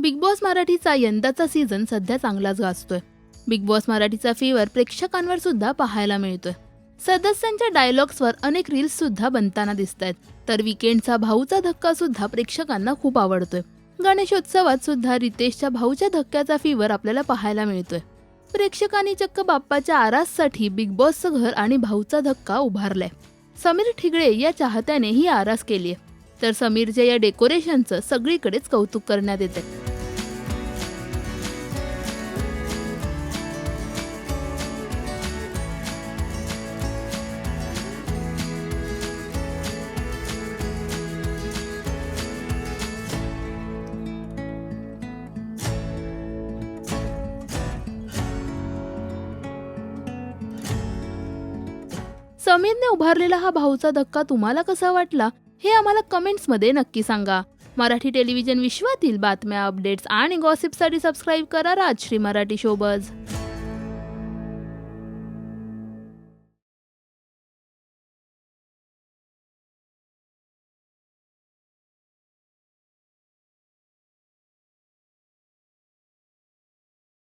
Big boss मराठीचा यंदाचा season सध्या चांगलाच गाजतोय. बिग बॉस मराठीचा फीवर प्रेक्षकांवर सुद्धा पाहायला मिळतोय. सदस्यांच्या डायलॉग्सवर अनेक रील्स सुद्धा बनताना दिसत आहेत तर विकेंडचा भाऊचा धक्का सुद्धा प्रेक्षकांना खूप आवडतोय. गणेशोत्सवात सुद्धा रितेशच्या भाऊच्या धक्क्याचा फीवर आपल्याला पाहायला मिळतोय. प्रेक्षकांनी चक्क बाप्पाच्या आराससाठी बिग बॉसचं घर आणि भाऊचा धक्का उभारलाय. समीर ठिगळे या चाहत्याने ही आरास केली आहे तर समीरच्या या डेकोरेशनचं सगळीकडेच कौतुक करण्यात येते समीरने उभारलेला हा भाऊचा धक्का तुम्हाला कसा वाटला हे आम्हाला कमेंट्समध्ये नक्की सांगा. मराठी टेलिव्हिजन विश्वातील बातम्या अपडेट्स आणि गॉसिपसाठी सबस्क्राईब करा राजश्री मराठी शोबज